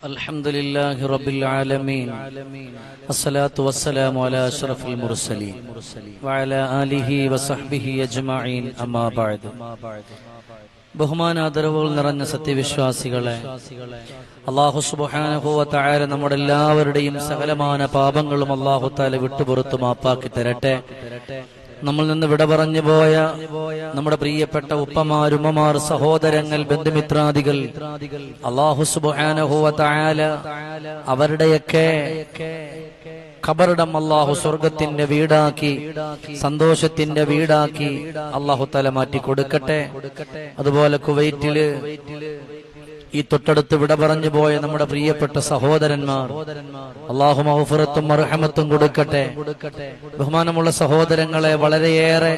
الحمد لله رب العالمين الصلاة والسلام على أشرف المرسلين وعلى آله وصحبه أجمعين أما بعد ബഹുമാനാദരവുകൾ നിറഞ്ഞ സത്യവിശ്വാസികളെ അള്ളാഹു സുബാനുഭവ താഴെ നമ്മുടെ എല്ലാവരുടെയും സകലമാന പാപങ്ങളും അള്ളാഹു താല വിട്ടുപുറത്തു മാപ്പാക്കി തരട്ടെ നമ്മൾ നിന്ന് വിട പറഞ്ഞു പോയ നമ്മുടെ പ്രിയപ്പെട്ട ഉപ്പമാരുമ്മമാർ സഹോദരങ്ങൾ ബന്ധുമിത്രാദികൾ അള്ളാഹു അവരുടെയൊക്കെ ഖബറിടം അള്ളാഹു സ്വർഗത്തിന്റെ വീടാക്കി സന്തോഷത്തിന്റെ വീടാക്കി അള്ളാഹു തല മാറ്റി കൊടുക്കട്ടെ. അതുപോലെ കുവൈറ്റിൽ ഈ തൊട്ടടുത്ത് വിട പറഞ്ഞു പോയ നമ്മുടെ പ്രിയപ്പെട്ട സഹോദരന്മാർ. അള്ളാഹു മഹഫുറത്തും അർഹമത്തും കൊടുക്കട്ടെ. ബഹുമാനമുള്ള സഹോദരങ്ങളെ വളരെയേറെ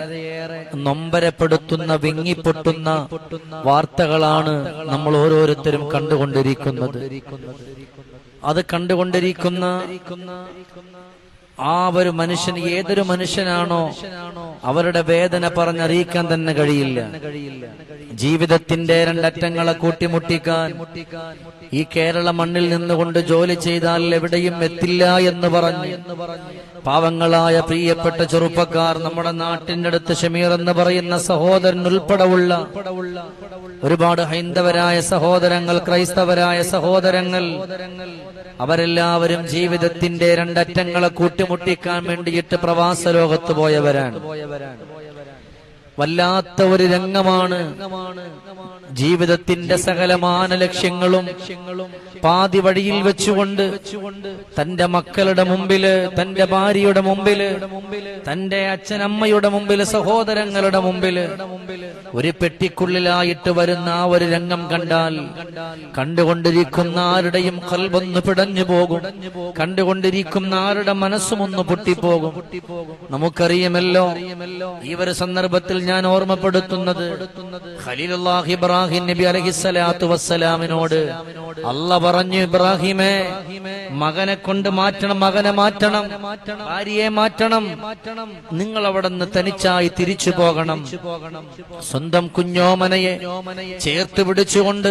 നൊമ്പരപ്പെടുത്തുന്ന വിങ്ങിപ്പൊട്ടുന്ന വാർത്തകളാണ് നമ്മൾ ഓരോരുത്തരും കണ്ടുകൊണ്ടിരിക്കുന്നത്. അത് കണ്ടുകൊണ്ടിരിക്കുന്ന ആ ഒരു മനുഷ്യൻ ഏതൊരു മനുഷ്യനാണോ അവരുടെ വേദന പറഞ്ഞറിയിക്കാൻ തന്നെ കഴിയില്ല. ജീവിതത്തിന്റെ രണ്ടറ്റങ്ങളെ കൂട്ടിമുട്ടിക്കാൻ ഈ കേരള മണ്ണിൽ നിന്നുകൊണ്ട് ജോലി ചെയ്താൽ എവിടെയും എത്തില്ല എന്ന് പറഞ്ഞു പാവങ്ങളായ പ്രിയപ്പെട്ട ചെറുപ്പക്കാർ നമ്മുടെ നാട്ടിന്റെ അടുത്ത് ഷമീർ എന്ന് പറയുന്ന സഹോദരൻ ഉൾപ്പെടെയുള്ള ഒരുപാട് ഹൈന്ദവരായ സഹോദരങ്ങൾ ക്രൈസ്തവരായ സഹോദരങ്ങൾ അവരെല്ലാവരും ജീവിതത്തിന്റെ രണ്ടറ്റങ്ങളെ കൂട്ടിമുട്ടിക്കാൻ വേണ്ടിയിട്ട് പ്രവാസ ലോകത്ത് പോയവരാണ്. വല്ലാത്ത ഒരു രംഗമാണ്. ജീവിതത്തിന്റെ സകലമാന ലക്ഷ്യങ്ങളും പാതി വഴിയിൽ വെച്ചുകൊണ്ട് തന്റെ മക്കളുടെ മുമ്പിൽ തന്റെ ഭാര്യയുടെ മുമ്പിൽ തന്റെ അച്ഛനമ്മയുടെ മുമ്പിൽ സഹോദരങ്ങളുടെ മുമ്പിൽ ഒരു പെട്ടിക്കുള്ളിലായിട്ട് വരുന്ന ആ ഒരു രംഗം കണ്ടാൽ കണ്ടുകൊണ്ടിരിക്കുന്ന ആരുടെയും കൽബൊന്ന് പിടഞ്ഞു പോകും. കണ്ടുകൊണ്ടിരിക്കുന്ന ആരുടെ മനസ്സുമൊന്ന് പൊട്ടിപ്പോകും. നമുക്കറിയുമല്ലോ ഈ ഒരു സന്ദർഭത്തിൽ ഞാൻ ഓർമ്മപ്പെടുത്തുന്നത് ഖലീലുല്ലാഹി ഇബ്രാഹിം നബി അലഹിസ്സലാത്തു വസ്സലാമിനോട്. അല്ല പറഞ്ഞു ഇബ്രാഹിമേ മകനെ കൊണ്ട് മാറ്റണം മകനെ മാറ്റണം ഭാര്യയെ മാറ്റണം. നിങ്ങൾ അവിടെ നിന്ന് തനിച്ചായി തിരിച്ചു പോകണം. സ്വന്തം കുഞ്ഞോമനയെ ചേർത്ത് പിടിച്ചുകൊണ്ട്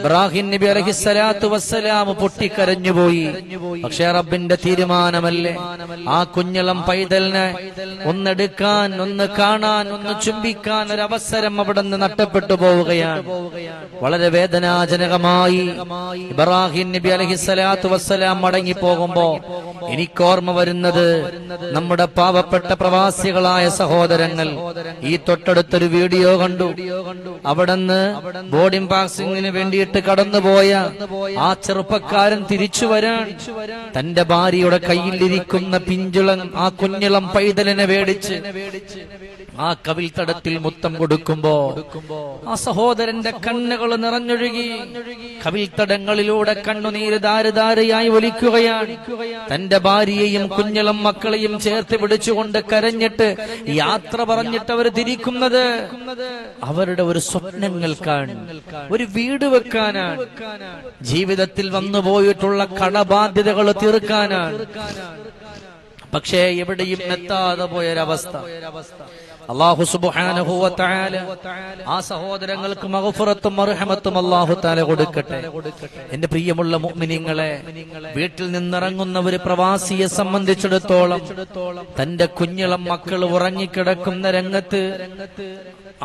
ഇബ്രാഹിം നബി അലഹിസ്സലാത്തു വസ്സലാം പൊട്ടിക്കരഞ്ഞുപോയി. പക്ഷെ റബ്ബിന്റെ തീരുമാനമല്ലേ? ആ കുഞ്ഞളം പൈതലിനെ ഒന്നെടുക്കാൻ ഒന്ന് കാണാൻ ഒന്ന് ചുംബിക്കാൻ ഒരു അവസരം അവിടെ നിന്ന് നഷ്ടപ്പെട്ടു പോവുകയാണ്. വളരെ വേദനാജനകമായി ഇബ്രാഹിം നബി അലഹിസ്സലാത്തു വസ്സലാം മടങ്ങി പോകുമ്പോ എനിക്കോർമ്മ വരുന്നത് നമ്മുടെ പാവപ്പെട്ട പ്രവാസികളായ സഹോദരങ്ങൾ ഈ തൊട്ടടുത്തൊരു വീഡിയോ കണ്ടു. അവിടുന്ന് ബോർഡിംഗ് പാസിംഗിന് വേണ്ടിയിട്ട് കടന്നുപോയ ആ ചെറുപ്പക്കാരൻ തിരിച്ചു വരാൻ തന്റെ ഭാര്യയുടെ കയ്യിലിരിക്കുന്ന പിഞ്ചുളൻ ആ കുഞ്ഞിളം പൈതലിനെ വേടിച്ച് ആ കവിൽത്തടത്തിൽ മുത്തം കൊടുക്കുമ്പോ ആ സഹോദരന്റെ കണ്ണുകൾ നിറഞ്ഞൊഴുകി കവിൽത്തടങ്ങളിലൂടെ കണ്ണുനീര് ധാരധാരയായി ഒലിക്കുകയാണ്. തന്റെ ഭാര്യയെയും കുഞ്ഞളും മക്കളെയും ചേർത്ത് പിടിച്ചുകൊണ്ട് കരഞ്ഞിട്ട് യാത്ര പറഞ്ഞിട്ട് അവർ തിരിക്കുന്നത് അവരുടെ ഒരു സ്വപ്നങ്ങൾക്കാണ് ഒരു വീട് വെക്കാനാണ്. ജീവിതത്തിൽ വന്നുപോയിട്ടുള്ള കടബാധ്യതകൾ തീർക്കാനാണ്. പക്ഷേ എവിടെയും എത്താതെ പോയൊരവസ്ഥ. അള്ളാഹു തആല ആ സഹോദരങ്ങൾക്ക് മകഫുറത്തും മർഹമത്തും അള്ളാഹു താല കൊടുക്കട്ടെ. എന്റെ പ്രിയമുള്ള മുഅ്മിനീങ്ങളെ വീട്ടിൽ നിന്നിറങ്ങുന്ന ഒരു പ്രവാസിയെ സംബന്ധിച്ചിടത്തോളം തന്റെ കുഞ്ഞിളം മക്കൾ ഉറങ്ങിക്കിടക്കുന്ന രംഗത്ത്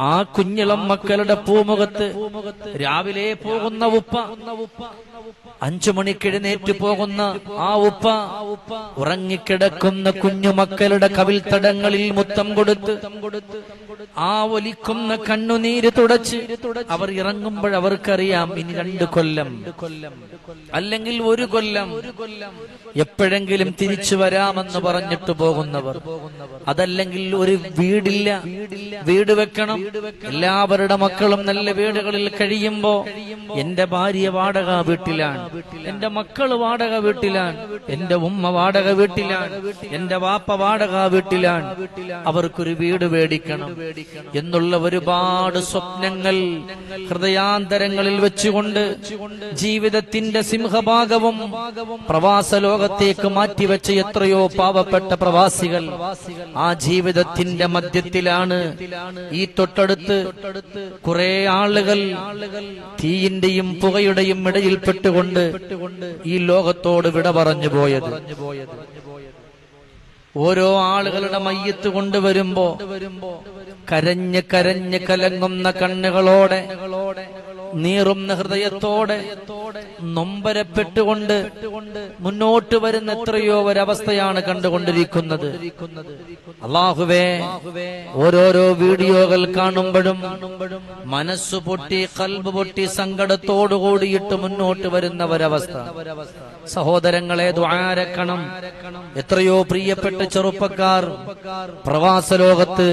ആ കുഞ്ഞിളം മക്കളുടെ പൂമുഖത്ത് രാവിലെ പോകുന്ന ഉപ്പ അഞ്ചു മണിക്ക് പോകുന്ന ആ ഉപ്പ ഉറങ്ങിക്കിടക്കുന്ന കുഞ്ഞുമക്കളുടെ കവിൽത്തടങ്ങളിൽ മുത്തം കൊടുത്ത് ആ ഒലിക്കുന്ന കണ്ണുനീര് തുടച്ച് അവർ ഇറങ്ങുമ്പോൾ അവർക്കറിയാം ഇനി രണ്ട് കൊല്ലം. അല്ലെങ്കിൽ ഒരു കൊല്ലം. എപ്പോഴെങ്കിലും തിരിച്ചു വരാമെന്ന് പറഞ്ഞിട്ട് പോകുന്നവർ. അതല്ലെങ്കിൽ ഒരു വീടില്ല. വീട് വെക്കണം. എല്ലാവരുടെ മക്കളും നല്ല വീടുകളിൽ കഴിയുമ്പോ എന്റെ ഭാര്യ വാടക വീട്ടിലാണ്. എന്റെ മക്കൾ വാടക വീട്ടിലാണ്. എന്റെ ഉമ്മ വാടക വീട്ടിലാണ്. എന്റെ വാപ്പ വാടക വീട്ടിലാണ്. അവർക്കൊരു വീട് മേടിക്കണം എന്നുള്ള ഒരുപാട് സ്വപ്നങ്ങൾ ഹൃദയാന്തരങ്ങളിൽ വെച്ചുകൊണ്ട് ജീവിതത്തിന്റെ സിംഹഭാഗവും പ്രവാസ ലോകത്തേക്ക് മാറ്റിവെച്ച എത്രയോ പാവപ്പെട്ട പ്രവാസികൾ ആ ജീവിതത്തിന്റെ മധ്യത്തിലാണ്. ഈ തൊട്ടടുത്ത് കുറെ ആളുകൾ തീയിന്റെയും പുകയുടെയും ഇടയിൽ പെട്ടുകൊണ്ട് ഈ ലോകത്തോട് വിട പറഞ്ഞു പോയത്. ഓരോ ആളുകളുടെ മയ്യത്ത് കൊണ്ടുവരുമ്പോ കരഞ്ഞ് കരഞ്ഞ് കലങ്ങുന്ന കണ്ണുകളോടെ നീറുന്ന ഹൃദയത്തോടെ നൊമ്പരപ്പെട്ടുകൊണ്ട് മുന്നോട്ട് വരുന്ന എത്രയോ ഒരവസ്ഥയാണ് കണ്ടുകൊണ്ടിരിക്കുന്നത്. അള്ളാഹുവേ ഓരോരോ വീഡിയോകൾ കാണുമ്പോഴും മനസ്സു പൊട്ടി കൽബ് പൊട്ടി സങ്കടത്തോടു കൂടിയിട്ട് മുന്നോട്ട് വരുന്ന ഒരവസ്ഥ. സഹോദരങ്ങളെ ദ്വാരക്കണം എത്രയോ പ്രിയപ്പെട്ട ചെറുപ്പക്കാർ പ്രവാസ ലോകത്ത്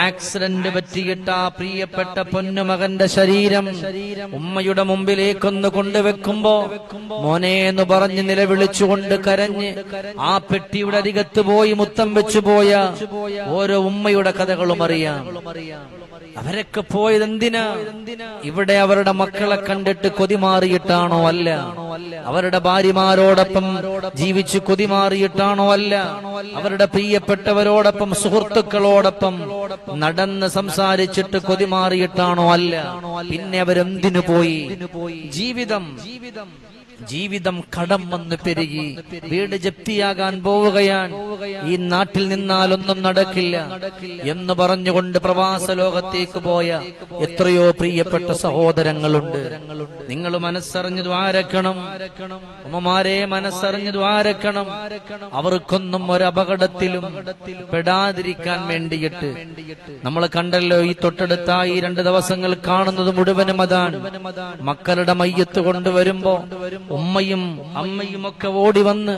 ആക്സിഡന്റ് പറ്റിയിട്ട ആ പ്രിയപ്പെട്ട പൊന്നുമകന്റെ ശരീരം ഉമ്മയുടെ മുമ്പിലേക്കൊന്ന് കൊണ്ടുവെക്കുമ്പോ മോനെ എന്ന് പറഞ്ഞ് നിലവിളിച്ചുകൊണ്ട് കരഞ്ഞ് ആ പെട്ടിയുടെ അരികത്ത് പോയി മുത്തം വെച്ചു പോയ ഓരോ ഉമ്മയുടെ കഥകളും അറിയാം. അവരൊക്കെ പോയതെന്തിനാ? ഇവിടെ അവരുടെ മക്കളെ കണ്ടിട്ട് കൊതിമാറിയിട്ടാണോ അല്ല? അവരുടെ ഭാര്യമാരോടൊപ്പം ജീവിച്ച് കൊതിമാറിയിട്ടാണോ അല്ല? അവരുടെ പ്രിയപ്പെട്ടവരോടൊപ്പം സുഹൃത്തുക്കളോടൊപ്പം നടന്ന് സംസാരിച്ചിട്ട് കൊതിമാറിയിട്ടാണോ അല്ല. പിന്നെ അവരെന്തിനു പോയി? ജീവിതം ജീവിതം കടം വന്ന് പെരുകി. വീട് ജപ്തിയാകാൻ പോവുകയാണ്. ഈ നാട്ടിൽ നിന്നാലൊന്നും നടക്കില്ല. എന്ന് പറഞ്ഞുകൊണ്ട് പ്രവാസ ലോകത്തേക്ക് പോയ എത്രയോ പ്രിയപ്പെട്ട സഹോദരങ്ങളുണ്ട്. നിങ്ങൾ മനസ്സറിഞ്ഞു ദ്വാരക്കണം ഉമ്മമാരെ മനസ്സറിഞ്ഞു ദ്വാരക്കണം അവർക്കൊന്നും ഒരപകടത്തിലും പെടാതിരിക്കാൻ വേണ്ടിയിട്ട്. നമ്മൾ കണ്ടല്ലോ ഈ തൊട്ടടുത്തായി രണ്ട് ദിവസങ്ങൾ കാണുന്നത് മുഴുവനും അതാണ്. മക്കളുടെ മയ്യത്ത് കൊണ്ടുവരുമ്പോ ഉമ്മയും അമ്മയും ഒക്കെ ഓടി വന്ന്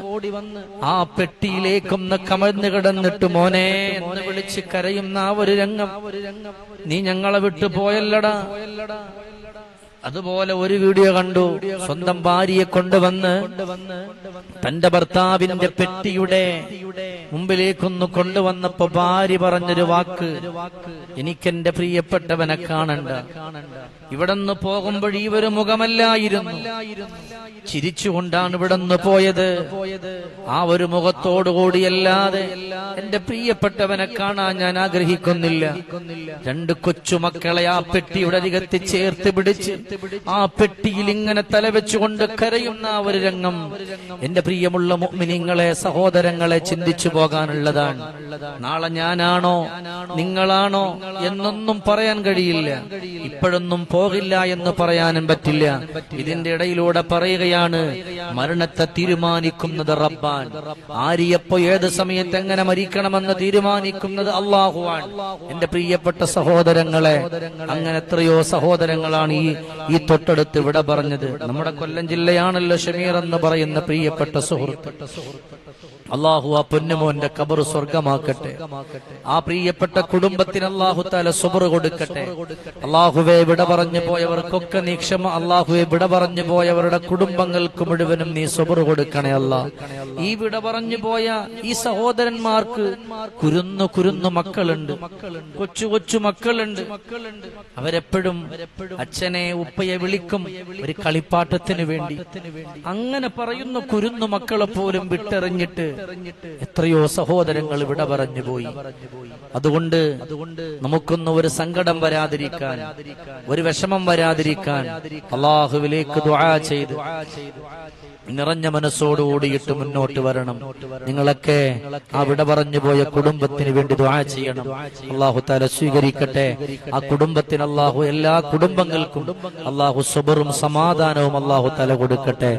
ആ പെട്ടിയിലേക്കൊന്ന് കമഴ്ന്നു കിടന്നിട്ട് മോനെ എന്ന് വിളിച്ച് കരയുന്ന ആ ഒരു രംഗം. നീ ഞങ്ങളെ വിട്ടു പോയല്ലടാ. അതുപോലെ ഒരു വീഡിയോ കണ്ടു. സ്വന്തം ഭാര്യയെ കൊണ്ടുവന്ന് തന്റെ ഭർത്താവിന്റെ പെട്ടിയുടെ മുമ്പിലേക്കൊന്ന് കൊണ്ടുവന്നപ്പോ ഭാര്യ പറഞ്ഞൊരു വാക്ക് എനിക്കെന്റെ പ്രിയപ്പെട്ടവനെ കാണണ്ട. ഇവിടന്ന് പോകുമ്പോൾ ഈ ഒരു മുഖമല്ലായിരുന്നു. ചിരിച്ചുകൊണ്ടാണ് ഇവിടുന്ന് പോയത്. ആ ഒരു മുഖത്തോടുകൂടിയല്ലാതെ എന്റെ പ്രിയപ്പെട്ടവനെ കാണാൻ ഞാൻ ആഗ്രഹിക്കുന്നില്ല. രണ്ട് കൊച്ചുമക്കളെ ആ പെട്ടിയുടെ അരികത്ത് ചേർത്ത് പിടിച്ച് ആ പെട്ടിയിൽ ഇങ്ങനെ തലവെച്ചുകൊണ്ട് കരയുന്ന ഒരു രംഗം എന്റെ പ്രിയമുള്ള മുഅ്മിനീങ്ങളെ സഹോദരങ്ങളെ ചിന്തിച്ചു പോകാനുള്ളതാണ്. നാളെ ഞാനാണോ നിങ്ങളാണോ എന്നൊന്നും പറയാൻ കഴിയില്ല. ഇപ്പോഴൊന്നും പോകില്ല എന്ന് പറയാനും പറ്റില്ല. ഇതിന്റെ ഇടയിലൂടെ പറയുകയാണ് മരണത്തെ തീരുമാനിക്കുന്നത് റബ്ബാൻ ആരിയപ്പോ ഏത് സമയത്ത് എങ്ങനെ മരിക്കണമെന്ന് തീരുമാനിക്കുന്നത് അള്ളാഹുവാൻ എന്റെ പ്രിയപ്പെട്ട സഹോദരങ്ങളെ അങ്ങനെ എത്രയോ സഹോദരങ്ങളാണ് ഈ ഈ തൊട്ടടുത്ത് ഇവിടെ പറഞ്ഞത് നമ്മുടെ കൊല്ലം ജില്ലയാണല്ലോ ഷമീർ എന്ന് പറയുന്ന പ്രിയപ്പെട്ട സുഹൃത്ത്. അള്ളാഹു ആ പൊന്നുമോന്റെ കബർ സ്വർഗമാക്കട്ടെ ആ പ്രിയപ്പെട്ട കുടുംബത്തിന് അള്ളാഹു താല സുബർ കൊടുക്കട്ടെ. അള്ളാഹുവെ വിട പറഞ്ഞു പോയവർക്കൊക്കെ നീ ക്ഷമ അള്ളാഹുവെ വിട പറഞ്ഞു പോയവരുടെ കുടുംബങ്ങൾക്ക് മുഴുവനും നീ സുബർ കൊടുക്കണേ അല്ല. ഈ വിട പറഞ്ഞു പോയ ഈ സഹോദരന്മാർക്ക് കുരുന്നു കുരുന്നു മക്കളുണ്ട്. കൊച്ചു കൊച്ചു മക്കളുണ്ട്. അവരെപ്പോഴും അച്ഛനെ ഉപ്പയെ വിളിക്കും ഒരു കളിപ്പാട്ടത്തിന് വേണ്ടി. അങ്ങനെ പറയുന്ന കുരുന്നു മക്കളെ പോലും വിട്ടെറിഞ്ഞിട്ട് എത്രയോ സഹോദരങ്ങൾ ഇവിടെ പറഞ്ഞു പോയി. അതുകൊണ്ട് നമുക്കൊന്നും ഒരു സങ്കടം വരാതിരിക്കാൻ ഒരു വിഷമം വരാതിരിക്കാൻ അള്ളാഹുവിലേക്ക് ദുആ ചെയ്ത് നിറഞ്ഞ മനസ്സോടുകൂടിയിട്ട് മുന്നോട്ട് വരണം. നിങ്ങളൊക്കെ ആ വിട പറഞ്ഞു പോയ കുടുംബത്തിന് വേണ്ടി ദ്വാ ചെയ്യണം. അള്ളാഹു താല സ്വീകരിക്കട്ടെ. ആ കുടുംബത്തിന് അള്ളാഹു എല്ലാ കുടുംബങ്ങൾക്കും അള്ളാഹു സുബറും സമാധാനവും അള്ളാഹു തല കൊടുക്കട്ടെ.